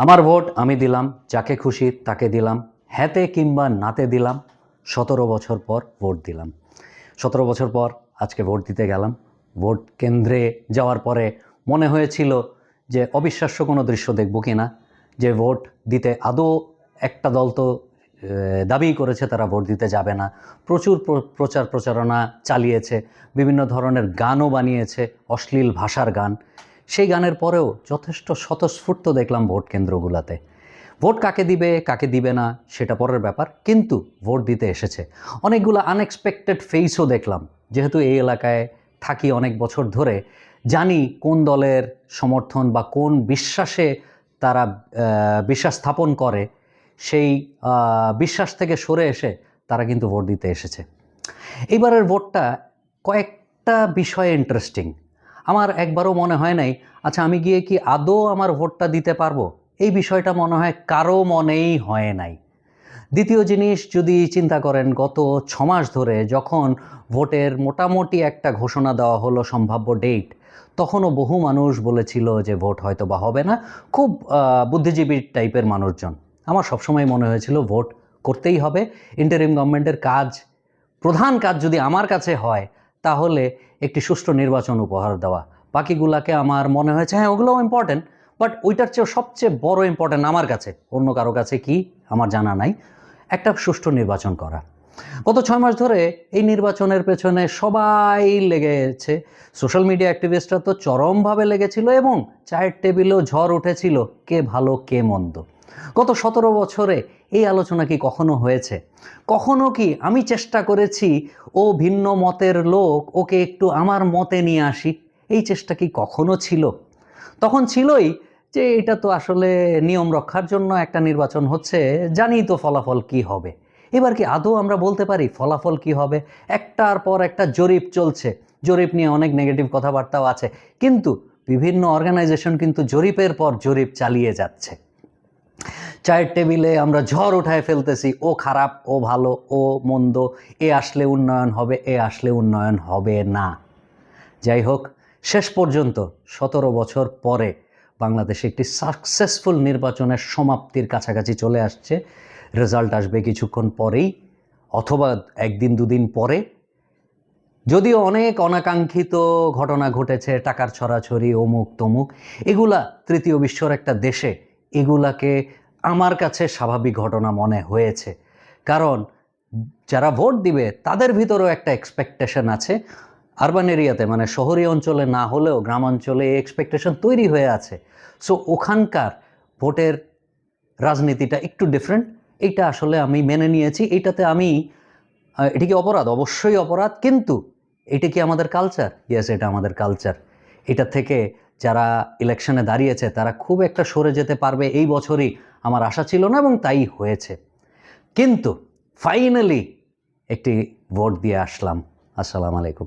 আমার ভোট আমি দিলাম, যাকে খুশি তাকে দিলাম হ্যাতে কিংবা নাতে দিলাম, সতেরো বছর পর ভোট দিলাম। সতেরো বছর পর আজকে ভোট দিতে গেলাম। ভোট কেন্দ্রে যাওয়ার পরে মনে হয়েছিল যে অবিশ্বাস্য কোনো দৃশ্য দেখব কি না যে ভোট দিতে আদৌ একটা দল তো দাবি করেছে তারা ভোট দিতে যাবে না। প্রচুর প্র- প্রচার প্রচারণা চালিয়েছে, বিভিন্ন ধরনের গানও বানিয়েছে, অশ্লীল ভাষার গান। সেই গানের পরেও যথেষ্ট স্বতঃস্ফূর্ত দেখলাম ভোট কেন্দ্রগুলোতে। ভোট কাকে দিবে কাকে দিবে না, সেটা পরের ব্যাপার, কিন্তু ভোট দিতে এসেছে। অনেকগুলো আনএক্সপেক্টেড ফেসও দেখলাম। যেহেতু এই এলাকায় থাকি অনেক বছর ধরে, জানি কোন দলের সমর্থন বা কোন বিশ্বাসে তারা বিশ্বাস স্থাপন করে, সেই বিশ্বাস থেকে সরে এসে তারা কিন্তু ভোট দিতে এসেছে। এইবারের ভোটটা কয়েকটা বিষয়ে ইন্টারেস্টিং আমার একবারও মনে হয় নাই। আচ্ছা আমি গিয়ে কি আদৌ আমার ভোটটা দিতে পারব? এই বিষয়টা মনে হয় কারও মনেই হয় নাই। দ্বিতীয় জিনিস, যদি চিন্তা করেন, গত ছ মাস ধরে যখন ভোটের মোটামুটি একটা ঘোষণা দেওয়া হলো সম্ভাব্য ডেট, তখনও বহু মানুষ বলেছিল যে ভোট হয়তো বা হবে না। খুব বুদ্ধিজীবী টাইপের মানুষজন। আমার সবসময় মনে হয়েছিল ভোট করতেই হবে। ইন্টারিম গভর্নমেন্টের কাজ, প্রধান কাজ যদি আমার কাছে হয়, তাহলে একটি সুষ্ঠু নির্বাচন উপহার দেওয়া। বাকিগুলাকে আমার মনে হয়েছে হ্যাঁ ওগুলোও ইম্পর্টেন্ট বাট ওইটার চেয়েও সবচেয়ে বড় ইম্পর্টেন্ট আমার কাছে, অন্য কারও কাছে কি? আমার জানা নাই। একটা সুষ্ঠু নির্বাচন করা। গত ছয় মাস ধরে এই নির্বাচনের পেছনে সবাই লেগেছে। সোশ্যাল মিডিয়া অ্যাক্টিভিস্টরা তো চরমভাবে লেগেছিল এবং চায়ের টেবিলেও ঝড় উঠেছিল, কে ভালো, কে মন্দ। গত সতেরো বছরে এই আলোচনা কি কখনো হয়েছে? কখনো কি আমি চেষ্টা করেছি, ও ভিন্ন মতের লোক, ওকে একটু আমার মতে নিয়ে আসি? এই চেষ্টা কি কখনো ছিল? তখন ছিলই যে এটা তো আসলে নিয়ম রক্ষার জন্য একটা নির্বাচন হচ্ছে জানি তো ফলাফল কি হবে। এবার কি আদৌ আমরা বলতে পারি ফলাফল কি হবে? একটার পর একটা জরিপ চলছে। জরিপ নিয়ে অনেক নেগেটিভ কথাবার্তাও আছে। কিন্তু বিভিন্ন অর্গানাইজেশন কিন্তু জরিপের পর জরিপ চালিয়ে যাচ্ছে। চায়ের টেবিলে আমরা ঝড় উঠায় ফেলতেছি, ও খারাপ, ও ভালো, ও মন্দ, এ আসলে উন্নয়ন হবে, এ আসলে উন্নয়ন হবে না। যাই হোক, শেষ পর্যন্ত সতেরো বছর পরে বাংলাদেশে একটি সাকসেসফুল নির্বাচনের সমাপ্তির কাছাকাছি চলে আসছে। রেজাল্ট আসবে কিছুক্ষণ পরেই, অথবা একদিন, দুদিন পরে। যদিও অনেক অনাকাঙ্ক্ষিত ঘটনা ঘটেছে, টাকার ছড়াছড়ি অমুক তমুক এগুলা তৃতীয় বিশ্বর একটা দেশে, এগুলাকে আমার কাছে স্বাভাবিক ঘটনা মনে হয়েছে। কারণ যারা ভোট দিবে, তাদের ভিতরেও একটা এক্সপেকটেশন আছে। আরবান এরিয়াতে মানে শহরী অঞ্চলে না হলেও গ্রাম অঞ্চলে এই এক্সপেকটেশন তৈরি হয়ে আছে। সো ওখানকার ভোটের রাজনীতিটা একটু ডিফারেন্ট এইটা আসলে আমি মেনে নিয়েছি। এইটাতে আমি এটি কি অপরাধ? অবশ্যই অপরাধ। কিন্তু এটা কি আমাদের কালচার ইয়েস এটা আমাদের কালচার এটা থেকে যারা ইলেকশনে দাঁড়িয়েছে, তারা খুব একটা সরে যেতে পারবে। এই বছরই আমার আশা ছিল না এবং তাই হয়েছে। কিন্তু ফাইনালি একটি ভোট দিয়ে আসলাম। আসসালামু আলাইকুম।